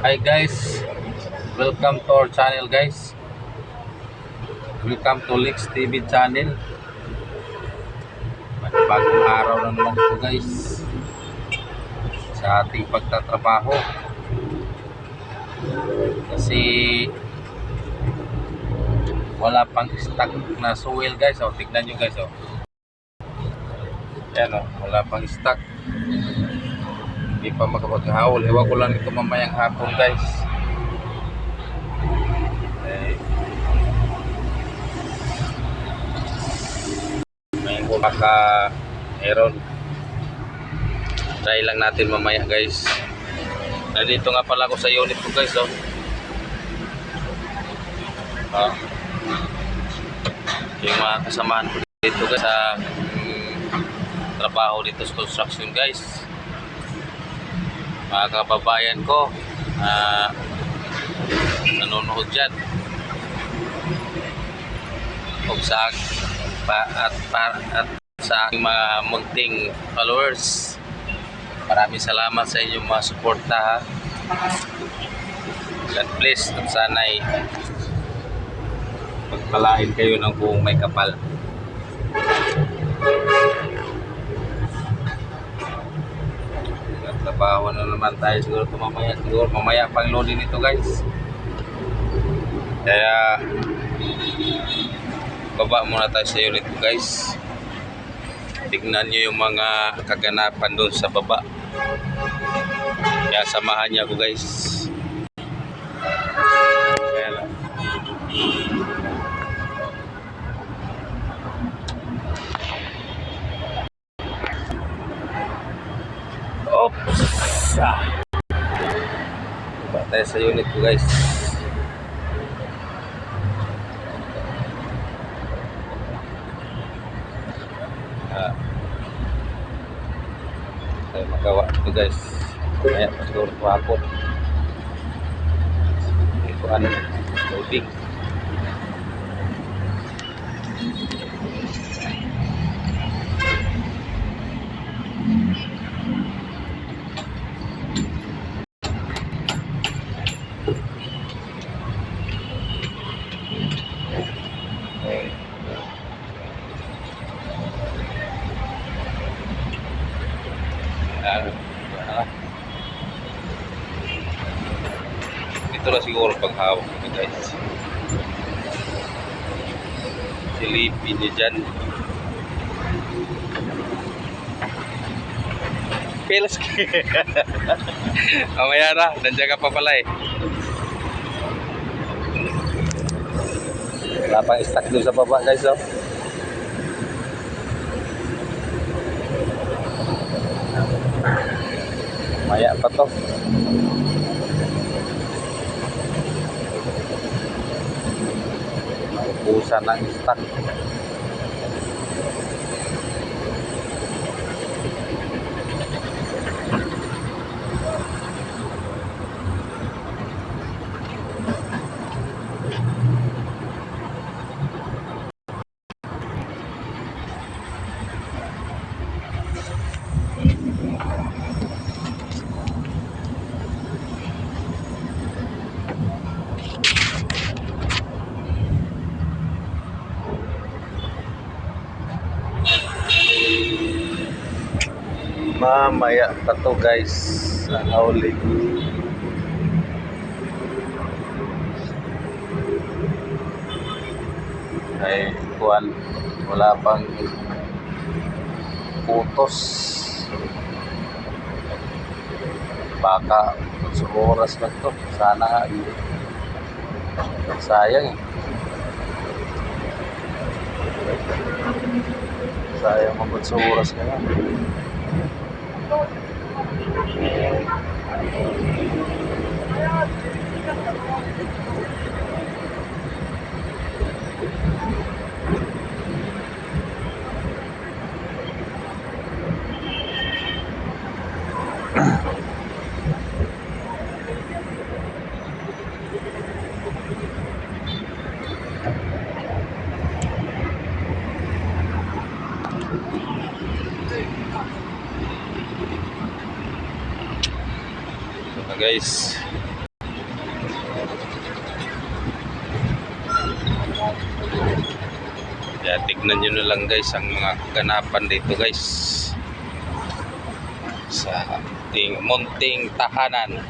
Hi guys, welcome to our channel guys. Welcome to Lex TV channel. Bagong araw na naman ito guys. Sa ating pagtatrabaho. Kasi wala pang stock na soil guys. O, tignan nyo guys. O. Yan o, wala pang stock. Hindi pa makapaghaul. Ewan ko lang ito mamayang hapon guys. Eh, may baka meron. Try lang natin mamaya guys. Nandito nga pala ako sa unit ko guys. Oh. Ah. Yung mga kasamahan ko dito guys sa mm, trabaho dito sa construction guys mga kababayan ko na nanonood dyan. O sa pa, at, pa, at sa aking mga munting followers. Maraming salamat sa inyong mga suporta ha. God bless at sana'y pagpalain kayo ng buong may kapal trabaho na naman tayo siguro mamaya. Siguro mamaya pang loading nito guys. Kaya baba muna tayo sa unit guys. Tignan nyo yung mga kaganapan doon sa baba. Kaya samahan niya ako guys tayo sa unit ko guys. Ah. Tayo magawa ito guys. Kaya siguro ito hapon. Ito ano, loading. Ito na siguro paghawak guys. Silipin niyo dyan. Pilas Mamaya na, nandiyan ka pa pala eh. Wala pang stock doon sa baba guys oh. Maya pa to. Naubusan ng stock. Mamaya pa to guys sa hauling. Ay, kuwan, wala pang putos. Baka sa oras na to. Sana. Sayang eh. Sayang mabot sa oras ka na. guys. Kaya tignan nyo na lang guys ang mga ganapan dito guys. Sa ating munting tahanan.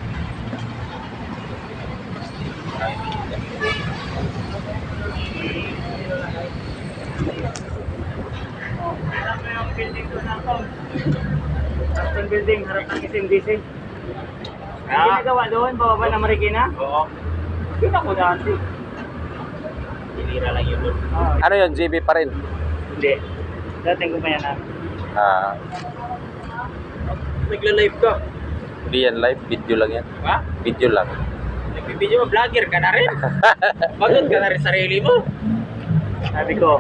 building ko na ito. building, harap ng SMDC. Ah. Ginagawa doon, bababa na Marikina? Oo. Yun ako dati. Tinira lang yun doon. Ah, Ano yun? GB pa rin? hindi. Dating ko pa yan ah. Ah, Nagla-live ka. hindi yan live. Video lang yan. Ha? Video lang. Nagbibideo mo, vlogger ka na rin. Bagot ka na rin sarili mo. Sabi ko,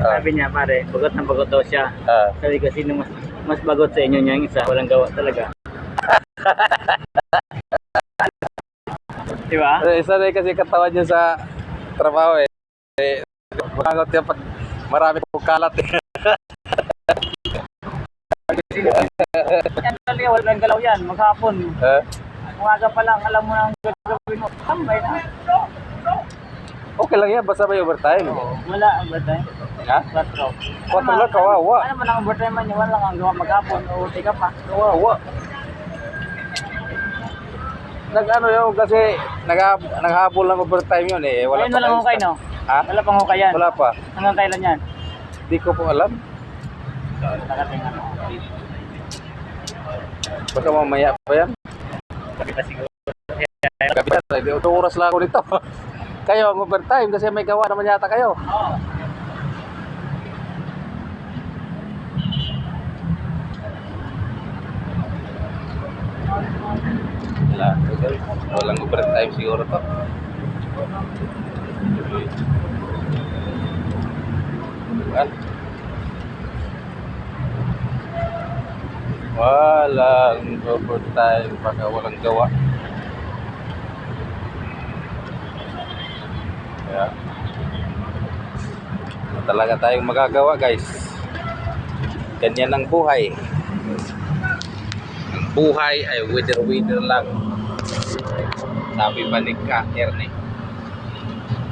Ah. sabi niya pare, bagot na bagot daw siya. Ah, Sabi ko, sino mas, mas bagot sa inyo niya yung isa? Walang gawa talaga. Di ba? Eh, isa na kasi katawan niya sa trabaho eh. Eh, Makangot niya pag marami kong kalat eh. Yan talaga, walang galaw yan. Maghapon. Eh, Umaga pa lang, alam mo na ang gagawin mo. Tambay na. okay lang yan, basta may overtime. Wala ang overtime. Ha? Quatro. Quatro lang, kawawa. Ano man ang overtime man, wala lang ang gawa maghapon. O, ka pa. Kawawa. Nag ano yun kasi nag naghabol lang overtime yun eh. Wala Ayun, walang hukay, no? Ha? Wala pang hukay yan. Wala pa. Hanggang kailan yan? Di ko po alam. Nakating ano. Baka mamaya pa yan. Kapita siguro. Kapitan, eh, ito oras lang ako dito. kayo ang overtime kasi may gawa naman yata kayo. Oo. Wala. Walang overtime siguro to. Yan. Walang overtime baka walang gawa. Kaya talaga tayong magagawa guys. Ganyan ang buhay. Ang buhay ay wither-wither lang. Sabi ni Ka Ernie.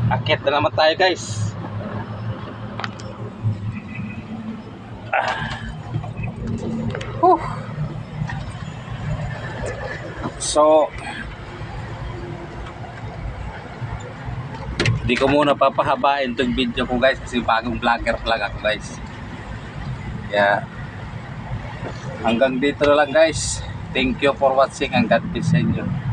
Akit na naman tayo guys. Ah. Whew. So, di ko muna papahabain tong video ko guys kasi bagong vlogger lang ako guys. Kaya, hanggang dito lang guys. Thank you for watching and God bless sa inyo.